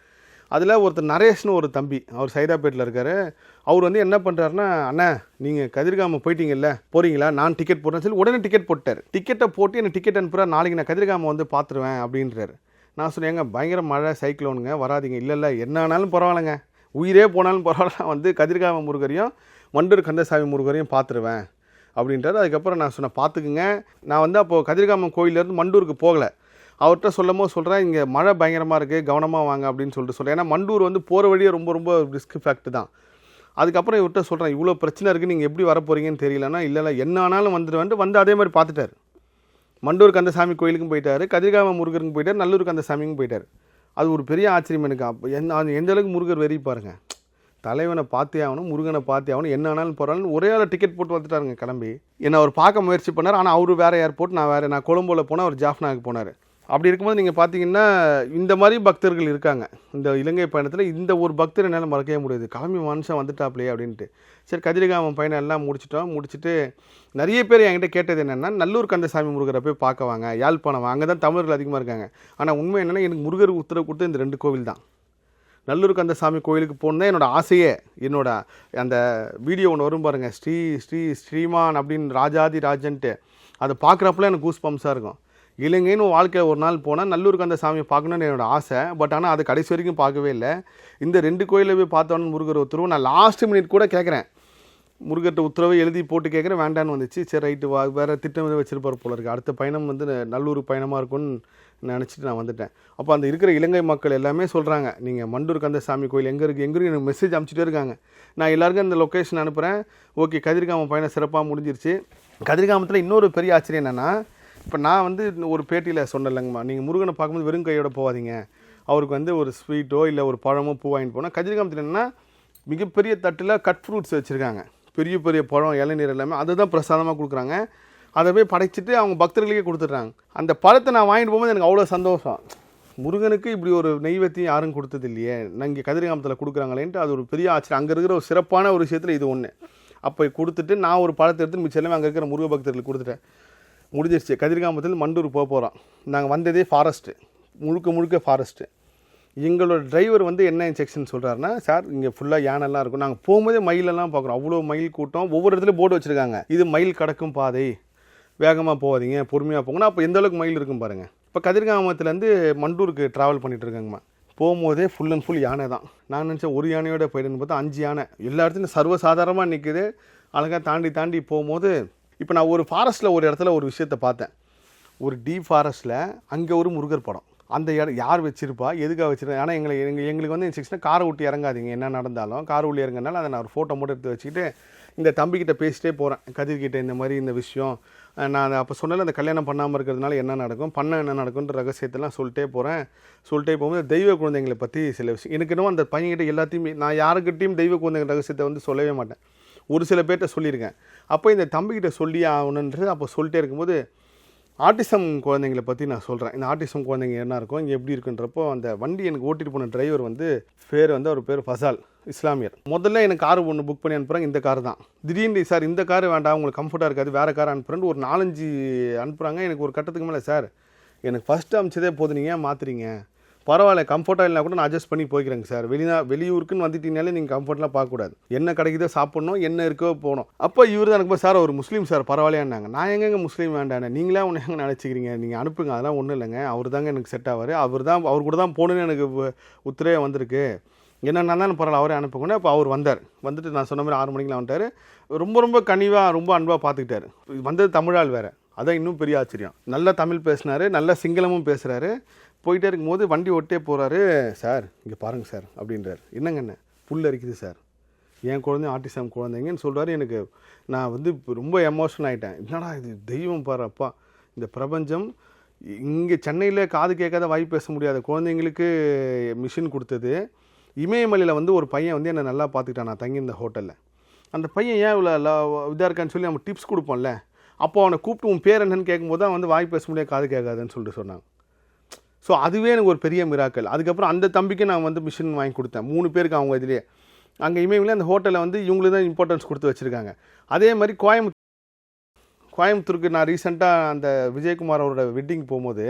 அதில் ஒருத்தர் நரேஷ்னு ஒரு தம்பி அவர் சைதாப்பேட்டில் இருக்கார். அவர் வந்து என்ன பண்ணுறாருன்னா அண்ணா நீங்கள் கதிர்காம போயிட்டீங்கல்ல போகிறீங்களா நான் டிக்கெட் போட்டேன்னு சொல்லி உடனே டிக்கெட் போட்டார். டிக்கெட்டை போட்டு எனக்கு டிக்கெட் அனுப்புகிறா நாளைக்கு நான் கதிர்காம வந்து பார்த்துருவேன் அப்படின்றாரு. நான் சொன்னேன் பயங்கர மழை சைக்ளோனுங்க வராதீங்க. இல்லை இல்லை என்ன ஆனாலும் பரவாயில்லைங்க. உயிரே போனாலும் பரவாயில்ல. வந்து கதிர்காம முருகரையும் வண்டூர் கந்தசாமி முருகரையும் பார்த்துருவேன் அப்படின்றாரு. அதுக்கப்புறம் நான் சொன்னேன் பார்த்துக்குங்க. நான் வந்து அப்போது கதிர்காமம் கோயிலேருந்து மண்டூருக்கு போகலை. அவர்கிட்ட சொல்லும் போது சொல்கிறேன் இங்கே மழை பயங்கரமாக இருக்குது கவனமாக வாங்க அப்படின்னு சொல்லிட்டு சொல்கிறேன் ஏன்னா மண்டூர் வந்து போகிற வழியே ரொம்ப ரொம்ப ரிஸ்க் ஃபேக்ட் தான். அதுக்கப்புறம் இவர்கிட்ட சொல்கிறேன் இவ்வளோ பிரச்சனை இருக்குது நீங்கள் எப்படி வர போகிறீங்கன்னு தெரியலன்னா இல்லை இல்லை என்ன ஆனாலும் வந்துட்டு வந்து அதே மாதிரி பார்த்துட்டார். மண்டூர் கந்தசாமி கோயிலுக்கும் போயிட்டார் கதிர்காம முருகருக்கும் போயிட்டார் நல்லூர் கந்தசாமிக்கும் போயிட்டார். அது ஒரு பெரிய ஆச்சரியம் எனக்கு. அப்போ எந்த அது எந்த அளவுக்கு முருகர் வெறி பாருங்கள் தலைவனை பார்த்தே ஆகணும் முருகனை பார்த்தே ஆகணும் என்ன ஆனாலும் போகிறாலும் ஒரே ஆள் டிக்கெட் போட்டு வந்துட்டாருங்க கிளம்பி. என்னை அவர் பார்க்க முயற்சி பண்ணார் ஆனால் அவர் வேறு ஏர்போர்ட் நான் வேறு நான் கொழும்புல போனால் அவர் ஜாஃப்னாக்கு போனார். அப்படி இருக்கும்போது நீங்கள் பார்த்தீங்கன்னா இந்த மாதிரி பக்தர்கள் இருக்காங்க. இந்த இலங்கை பயணத்தில் இந்த ஒரு பக்தர் என்னால் மறக்கவே முடியாது. கிளம்பி மனுஷன் வந்துட்டாப்லையே அப்படின்ட்டு. சரி கதிரிகாமம் பயணம் எல்லாம் முடிச்சிட்டோம். முடிச்சுட்டு நிறைய பேர் என்கிட்ட கேட்டது என்னென்னா நல்லூர் கந்தசாமி முருகரை போய் பார்க்க வாங்க யாழ்ப்பாணம் அங்கே தான் தமிழர்கள் அதிகமாக இருக்காங்க. ஆனால் உண்மை என்னென்னா எனக்கு முருகர் உத்தரவு கொடுத்து இந்த ரெண்டு கோவில் தான். நல்லூர் கந்தசாமி கோயிலுக்கு போகணுன்னா தான் என்னோட ஆசையே. என்னோடய அந்த வீடியோ ஒன்று வரும் பாருங்கள் ஸ்ரீ ஸ்ரீ ஸ்ரீமான் அப்படின்னு ராஜாதி ராஜன்ட்டு. அதை பார்க்குறப்பல எனக்கு கூஸ் பம்ப்ஸாக இருக்கும். இலங்கைன்னு வாழ்க்கையில் ஒரு நாள் போனால் நல்லூர் கந்த சாமியை பார்க்கணுன்னு என்னோட ஆசை. பட் ஆனால் அது கடைசி வரைக்கும் பார்க்கவே இல்லை. இந்த ரெண்டு கோயிலில் போய் பார்த்தோன்னு முருகர் ஒருத்தரும் நான் லாஸ்ட் மினிட் கூட கேட்குறேன் முருகர்கிட்ட உத்தரவை எழுதி போட்டு கேட்குறேன் வேண்டான்னு வந்துச்சு. சரி ரைட்டு வா வேறு திட்டம் எதுவும் வச்சிருப்பார் போல இருக்குது அடுத்த பயணம் வந்து நல்லூர் பயணமாக இருக்கும்னு நினச்சிட்டு நான் வந்துட்டேன். அப்போ அந்த இருக்கிற இலங்கை மக்கள் எல்லாமே சொல்கிறாங்க நீங்கள் மண்டூர் கந்த சாமி கோயில் எங்கே இருக்குது எங்கே இருக்குது எனக்கு மெசேஜ் அனுப்பிச்சிட்டே இருக்காங்க. நான் எல்லாருக்கும் இந்த லொக்கேஷன் அனுப்புகிறேன் ஓகே கதிர்காமம் பயணம் சிறப்பாக முடிஞ்சிருச்சு. கதிர்காமத்தில் இன்னொரு பெரிய ஆச்சரியம் என்னென்னா இப்போ நான் வந்து ஒரு பேட்டியில் சொன்னேன்லங்கம்மா நீங்கள் முருகனை பார்க்கும்போது வெறும் கையோட போகாதீங்க. அவருக்கு வந்து ஒரு ஸ்வீட்டோ இல்லை ஒரு பழமோ பூ வாங்கிட்டு போனால் கதிர்காமத்தில் என்னென்னா மிகப்பெரிய தட்டில் கட் ஃப்ரூட்ஸ் வச்சுருக்காங்க. பெரிய பெரிய பழம் இளநீர் எல்லாமே அதை தான் பிரசாதமாக கொடுக்குறாங்க. அதை போய் படைச்சிட்டு அவங்க பக்தர்களுக்கே கொடுத்துட்றாங்க. அந்த பழத்தை நான் வாங்கிட்டு போகும்போது எனக்கு அவ்வளோ சந்தோஷம். முருகனுக்கு இப்படி ஒரு நெய்வேத்தியம் யாரும் கொடுத்தது இல்லையே. நான் இங்கே கதிர்காமத்தில் கொடுக்குறாங்களேன்ட்டு அது ஒரு பெரிய ஆச்சரியம். அங்கே இருக்கிற ஒரு சிறப்பான ஒரு விஷயத்தில் இது ஒன்று அப்போ கொடுத்துட்டு நான் ஒரு பழத்தை எடுத்து மிச்சம் எல்லாமே அங்கே இருக்கிற முருக பக்தர்களுக்கு கொடுத்துட்டேன். முடிஞ்சிருச்சு. கதிர்காமத்தில் மண்டூர் போக போகிறோம் நாங்கள் வந்ததே ஃபாரஸ்ட்டு முழுக்க முழுக்க ஃபாரஸ்ட்டு எங்களோட டிரைவர் வந்து என்ன இன்செக்ஷன் சொல்கிறாருன்னா சார் இங்கே ஃபுல்லாக யானைலாம் இருக்கும். நாங்கள் போகும்போதே மயிலெல்லாம் பார்க்குறோம். அவ்வளோ மயில் கூட்டம். ஒவ்வொரு இடத்துலையும் போர்டு வச்சுருக்காங்க. இது மயில் கடக்கும் பாதை. வேகமாக போகாதீங்க. பொறுமையாக போங்கன்னா அப்போ எந்த அளவுக்கு மயில் இருக்கும் பாருங்கள் இப்போ கதிர்காமத்துலேருந்து மண்டூருக்கு ட்ராவல் பண்ணிட்டு இருக்காங்கம்மா. போகும்போதே ஃபுல் அண்ட் ஃபுல் யானை தான். நான் நினச்சேன் ஒரு யானையோட போயிடுன்னு பார்த்தா அஞ்சு யானை. எல்லா இடத்துலையும் சர்வசாதாரணமாக நிற்குது அழகாக தாண்டி தாண்டி போகும்போது இப்போ நான் ஒரு ஃபாரஸ்ட்டில் ஒரு இடத்துல ஒரு விஷயத்தை பார்த்தேன். ஒரு டீப் ஃபாரஸ்ட்டில் அங்கே ஒரு முருகர் படம். அந்த இடம் யார் வச்சிருப்பா? எதுக்காக வச்சிருக்கா? ஆனால் எங்களை எங்கள் எங்களுக்கு வந்து சிக்ஸ்னா காரை விட்டு இறங்காதீங்க. என்ன நடந்தாலும். கார் உள்ளே இறங்கினாலும் அதை நான் ஒரு ஃபோட்டோ மட்டும் எடுத்து வச்சுக்கிட்டு இந்த தம்பிக்கிட்ட பேசிட்டே போகிறேன் கதிர்கிட்ட இந்த மாதிரி இந்த விஷயம். நான் அப்போ சொன்னல அந்த கல்யாணம் பண்ணாமல் இருக்கிறதுனால என்ன நடக்கும்? பண்ண என்ன நடக்கும்ன்ற ரகசியத்தெல்லாம் சொல்லிட்டே போகிறேன் சொல்லிட்டே போகும்போது தெய்வ குழந்தைங்களை பற்றி சில விஷயம் எனக்கு என்னமோ அந்த பையன்கிட்ட எல்லாத்தையுமே நான் யாருக்கிட்டையும் தெய்வ குழந்தைங்க ரகசியத்தை வந்து சொல்லவே மாட்டேன். ஒரு சில பேர்கிட்ட சொல்லியிருக்கேன். அப்போ இந்த தம்பிக்கிட்ட சொல்லி ஆகணுன்றது அப்போ சொல்லிட்டே இருக்கும்போது ஆட்டிசம் குழந்தைங்களை பற்றி நான் சொல்கிறேன் இந்த ஆட்டிசம் குழந்தைங்க என்ன இருக்கும் இங்கே எப்படி இருக்குன்றப்போ அந்த வண்டி எனக்கு ஓட்டிகிட்டு போன டிரைவர் வந்து பேர் வந்து அவர் பேர் ஃபசால் இஸ்லாமியர். முதல்ல எனக்கு கார் ஒன்று புக் பண்ணி அனுப்புகிறாங்க இந்த கார் தான். திடீர்னு சார் இந்த கார் வேண்டாம் உங்களுக்கு கம்ஃபர்ட்டாக இருக்காது வேறு கார் அனுப்புகிறேன்னு ஒரு நாலஞ்சு அனுப்புகிறாங்க எனக்கு ஒரு கட்டத்துக்கு மேலே சார் எனக்கு ஃபஸ்ட்டு அமிச்சதே போதும் நீங்கள் ஏன் மாற்றுறீங்க பரவாயில்ல கம்ஃபர்ட்டாக இல்லைனா கூட நான் அட்ஜஸ்ட் பண்ணி போய்க்கிறேங்க சார். வெளிநா வெளியூருக்குன்னு வந்துட்டீங்கனாலே நீங்கள் கம்ஃபர்ட்லாம் பார்க்கக்கூடாது. என்ன கிடைக்குதோ சாப்பிட்ணும் என்ன இருக்கோ போகணும். அப்போ இவர் தான் எனக்கு சார் ஒரு முஸ்லீம் சார் பரவாயில்லையாண்டாங்க நான் எங்கெங்க முஸ்லீம் வேண்டானே நீங்களே ஒன்று எங்கே நினச்சிக்கிறீங்க? நீங்கள் அனுப்புங்க. அதெல்லாம் ஒன்றும் இல்லைங்க. அவர் தாங்க எனக்கு செட் ஆவார். அவர் தான் அவர் கூட தான் போகணுன்னு எனக்கு உத்தரவே வந்திருக்கு. என்னென்னா தான் பரவாயில்ல அவரே அனுப்புங்கன்னு அப்போ அவர் வந்தார். வந்துட்டு நான் சொன்ன மாதிரி ஆறு மணிக்கெலாம் வந்துட்டார். ரொம்ப ரொம்ப கனிவாக ரொம்ப அன்பாக பார்த்துக்கிட்டாரு. வந்தது தமிழால் வேறு. அதான் இன்னும் பெரிய ஆச்சரியம். நல்லா தமிழ் பேசினார். நல்ல சிங்களமும் பேசுகிறாரு போயிட்டே இருக்கும்போது வண்டி ஓட்டே போகிறாரு சார் இங்கே பாருங்கள் சார் அப்படின்றார். என்னங்க என்ன? புல் அரிக்குது சார். என் குழந்தை ஆர்டிசம் குழந்தைங்கன்னு சொல்கிறாரு எனக்கு நான் வந்து ரொம்ப எமோஷன் ஆகிட்டேன் என்னடா இது? தெய்வம் பாரு அப்பா. இந்த பிரபஞ்சம் இங்கே சென்னையில் காது கேட்காத வாய் பேச முடியாத குழந்தைங்களுக்கு மிஷின் கொடுத்தது. இமயமலையில் வந்து ஒரு பையன் வந்து என்னை நல்லா பார்த்துக்கிட்டான் நான் தங்கியிருந்த ஹோட்டலில் அந்த பையன் ஏன் இவ்வளோ இதாக இருக்கான்னு சொல்லி நம்ம டிப்ஸ் கொடுப்போம்ல. அப்போ அவனை கூப்பிட்டு உன் பேர் என்னன்னு கேட்கும்போது தான் வந்து வாய் பேச முடியாது காது கேட்காதுன்னு சொல்லிட்டு சொன்னாங்க ஸோ அதுவே எனக்கு ஒரு பெரிய மிராக்கல் அதுக்கப்புறம் அந்த தம்பிக்கு நான் வந்து மிஷின் வாங்கி கொடுத்தேன். மூணு பேருக்கு அவங்க இதுலேயே அங்கே இமயமலையில் அந்த ஹோட்டலில் வந்து இவங்களுக்கு தான் இம்பார்ட்டன்ஸ் கொடுத்து வச்சுருக்காங்க. அதே மாதிரி கோயம்புத்தூர் கோயம்புத்தூருக்கு நான் ரீசெண்டாக அந்த விஜயகுமார் அவரோட வெட்டிங் போகும்போது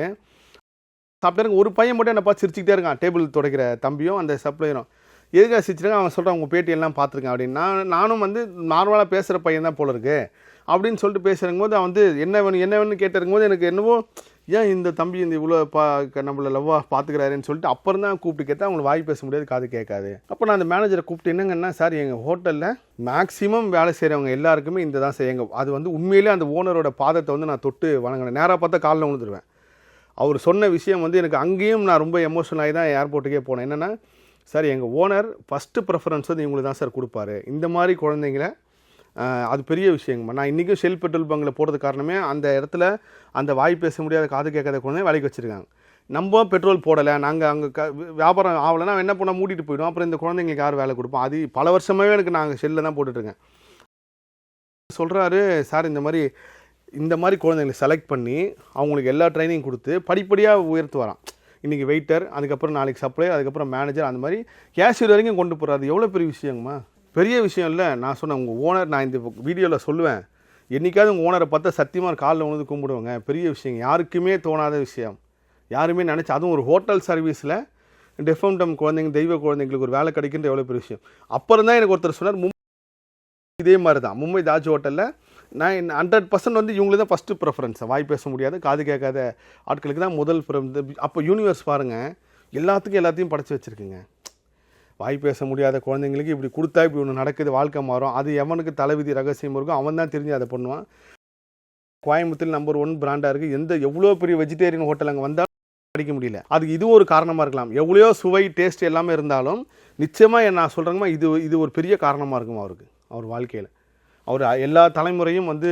சாப்பிட்டாருங்க ஒரு பையன் மட்டும் என்னை பார்த்து சிரிச்சுக்கிட்டே இருக்கான். டேபிள் துடைக்கிற தம்பியும் அந்த சப்ளையரும் எதுக்காக சிரிச்சிருக்காங்க அவன் சொல்கிறான் உங்கள் பேட்டியெல்லாம் பார்த்துருக்கேன் அப்படின்னு. நான் நானும் வந்து நார்மலாக பேசுகிற பையன் தான் போல இருக்குது அப்படின்னு சொல்லிட்டு பேசுகிறங்க போது அவன் வந்து என்ன வேணும் என்ன வேணும்னு கேட்டிருக்கும் போது எனக்கு என்னவோ ஏன் இந்த தம்பி இந்த இவ்வளோ பா க- லவ்வாக பார்த்துக்கிறாருன்னு சொல்லிட்டு அப்புறம் தான் கூப்பிட்டு கேட்டால் அவங்களை வாய் பேச முடியாது காது கேட்காது. அப்போ நான் அந்த மேனேஜரை கூப்பிட்டு என்னங்கன்னா சார் எங்கள் ஹோட்டலில் மேக்ஸிமம் வேலை செய்கிறவங்க எல்லாருக்குமே இந்த தான் செய்யுங்க. அது வந்து உண்மையிலே அந்த ஓனரோட பாதத்தை வந்து நான் தொட்டு வணங்கினேன் நேராக பார்த்தா காலில் விழுந்துருவேன் அவர் சொன்ன விஷயம் வந்து எனக்கு அங்கேயும் நான் ரொம்ப எமோஷனல் ஆகி தான் ஏர்போர்ட்டுக்கே போனேன். என்னென்னா சார் எங்கள் ஓனர் ஃபஸ்ட்டு ப்ரிஃபரன்ஸ் வந்து இவங்களுக்கு தான் சார் கொடுப்பாரு. இந்த மாதிரி குழந்தைங்கள அது பெரிய விஷயங்கம்மா நான் இன்றைக்கும் ஷெல் பெட்ரோல் பங்கில் போடுறது காரணமே அந்த இடத்துல அந்த வாய் பேச முடியாத காது கேட்காத குழந்தை வேலைக்கு வச்சுருக்காங்க. நம்ம பெட்ரோல் போடலை நாங்கள் அங்கே க வியாபாரம் ஆகலைன்னா என்ன பண்ண மூடிட்டு போயிடும் அப்புறம் இந்த குழந்தைங்களுக்கு யார் வேலை கொடுப்போம்? அது பல வருஷமாகவே எனக்கு நாங்கள் ஷெல்லில் தான் போட்டுட்ருக்கேன் சொல்கிறாரு சார் இந்த மாதிரி இந்த மாதிரி குழந்தைங்களை செலக்ட் பண்ணி அவங்களுக்கு எல்லா ட்ரைனிங் கொடுத்து படிப்படியாக உயர்த்து வரான். இன்றைக்கி வெயிட்டர் அதுக்கப்புறம் நாளைக்கு சப்ளை அதுக்கப்புறம் மேனேஜர் அந்த மாதிரி கேஷியர் வரைக்கும் கொண்டு போகிறாரு எவ்வளோ பெரிய விஷயங்கம்மா பெரிய விஷயம் இல்லை. நான் சொன்னேன் உங்கள் ஓனர் நான் இந்த வீடியோவில் சொல்லுவேன். என்னைக்காவது உங்கள் ஓனரை பார்த்தா சத்தியமாக காலில் உணர்ந்து கும்பிடுவாங்க. பெரிய விஷயம். யாருக்குமே தோணாத விஷயம். யாருமே நினச்சி அதுவும் ஒரு ஹோட்டல் சர்வீஸில் டெஃபம்டம் குழந்தைங்க தெய்வ குழந்தைங்களுக்கு ஒரு வேலை கிடைக்கின்ற எவ்வளோ பெரிய விஷயம். அப்புறம் தான் எனக்கு ஒருத்தர் சொன்னார் மும்பை இதே மாதிரி தான் மும்பை தாஜ் ஹோட்டலில் நான் ஹண்ட்ரட் பர்சன்ட் வந்து இவங்களுக்கு தான் ஃபஸ்ட்டு ப்ரிஃபரன்ஸ் வாய் பேச முடியாது காது கேட்காத ஆட்களுக்கு தான் முதல் preference. அப்போ யூனிவர்ஸ் பாருங்கள் எல்லாத்துக்கும் எல்லாத்தையும் படைச்சி வச்சுருக்குங்க. வாய் பேச முடியாத குழந்தைங்களுக்கு இப்படி கொடுத்தா இப்படி ஒன்று நடக்குது வாழ்க்கை மாறும். அது எவனுக்கு தலைவிதி ரகசியம் இருக்கும் அவன் தான் தெரிஞ்சு அதை பண்ணுவான். கோயம்புத்தூர் நம்பர் ஒன் பிராண்டாக இருக்குது எந்த எவ்வளோ பெரிய வெஜிடேரியன் ஹோட்டல் அங்கே வந்தால் அடிக்க முடியல. அதுக்கு இது ஒரு காரணமாக இருக்கலாம். எவ்வளோ சுவை டேஸ்ட் எல்லாமே இருந்தாலும் நிச்சயமாக நான் சொல்கிறேங்கம்மா இது இது ஒரு பெரிய காரணமாக இருக்கும் அவருக்கு? அவர் வாழ்க்கையில். அவர் எல்லா தலைமுறையும் வந்து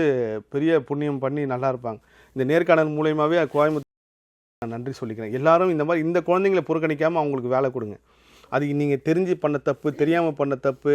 பெரிய புண்ணியம் பண்ணி நல்லா இருப்பாங்க. இந்த நேர்காணல் மூலயமாவே கோயம்புத்தூர் நன்றி சொல்லிக்கிறேன். எல்லாரும் இந்த மாதிரி இந்த குழந்தைங்களை புறக்கணிக்காமல் அவங்களுக்கு வேலை கொடுங்க. அது நீங்கள் தெரிஞ்சு பண்ண தப்பு தெரியாமல் பண்ண தப்பு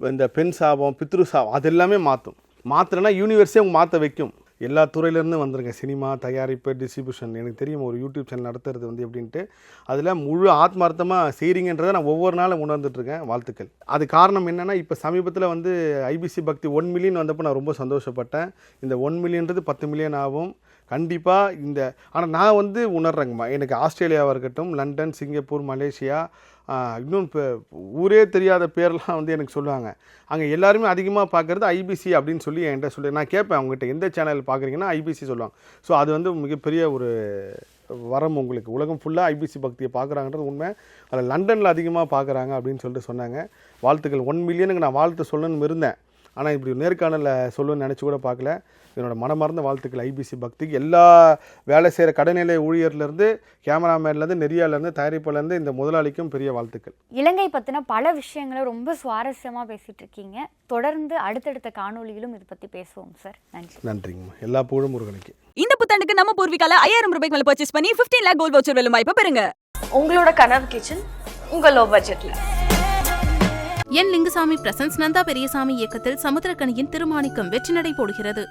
இந்த பெண் சாபம் பித்ரு சாபம் அது எல்லாமே மாற்றும் மாற்றலைன்னா யூனிவர்ஸே அவங்க மாற்ற வைக்கும். எல்லா துறையிலேருந்து வந்துருங்க சினிமா தயாரிப்பு டிஸ்ட்ரிபியூஷன் எனக்கு தெரியும் ஒரு யூடியூப் சேனல் நடத்துறது வந்து எப்படின்ட்டு. அதில் முழு ஆத்மார்த்தமாக செய்கிறீங்கன்றதை நான் ஒவ்வொரு நாளும் உணர்ந்துட்டுருக்கேன். வாழ்த்துக்கள். அது காரணம் என்னென்னா இப்போ சமீபத்தில் வந்து ஐபிசி பக்தி ஒன் மில்லியன் வந்தப்போ நான் ரொம்ப சந்தோஷப்பட்டேன். இந்த ஒன் மில்லியன்றது பத்து மில்லியன் ஆகும். கண்டிப்பாக இந்த ஆனால் நான் வந்து உணர்றேங்கம்மா. எனக்கு ஆஸ்திரேலியாவாக இருக்கட்டும் லண்டன் சிங்கப்பூர் மலேசியா இன்னும் இப்போ ஊரே தெரியாத பேர்லாம் வந்து எனக்கு சொல்லுவாங்க. அங்கே எல்லாருமே அதிகமாக பார்க்குறது ஐபிசி அப்படின்னு சொல்லி என்கிட்ட சொல்லி நான் கேட்பேன் அவங்ககிட்ட எந்த சேனல் பார்க்குறீங்கன்னா ஐபிசி சொல்லுவாங்க. ஸோ அது வந்து மிகப்பெரிய ஒரு வரம் உங்களுக்கு. உலகம் ஃபுல்லாக ஐபிசி பக்தியை பார்க்குறாங்கன்றது உண்மை. அதில் லண்டனில் அதிகமாக பார்க்குறாங்க அப்படின்னு சொல்லிட்டு சொன்னாங்க. வாழ்த்துக்கள். ஒன் மில்லியனுக்கு நான் வாழ்த்து சொல்லணும்னு இருந்தேன். ஆனால் இப்படி நேர்காணலில் சொல்லணும்னு நினச்சி கூட பார்க்கல. என்னோட மனமார்ந்த வாழ்த்துக்கள் ஐபிசி பக்திக்கு எல்லா வேலை செய்கிற கடைநிலை ஊழியர்லேருந்து கேமராமேன்லேருந்து நெறியாலேருந்து தயாரிப்பாளர்லேருந்து இந்த முதலாளிக்கும் பெரிய வாழ்த்துக்கள். இலங்கை பற்றின பல விஷயங்களை ரொம்ப சுவாரஸ்யமாக பேசிட்டு இருக்கீங்க. தொடர்ந்து அடுத்தடுத்த காணொளியிலும் இது பற்றி பேசுவோம் சார் நன்றி. நன்றிங்கம்மா எல்லா புகழும் முருகனுக்கு. இந்த புத்தாண்டுக்கு நம்ம பூர்விகால ஐயாயிரம் ரூபாய்க்கு மேல பர்ச்சேஸ் பண்ணி 15 லேக் கோல்ட் வவுச்சர் வெல்லும் வாய்ப்பை பெறுங்க. உங்களோட கனவு கிச்சன் உங்க லோ. பட்ஜெட்ல என் லிங்குசாமி பிரசன்ஸ் நந்தா பெரியசாமி இயக்கத்தில் சமுத்திரக்கனியின் திருமாணிக்கம் வெற்றி நடை போடுகிறது.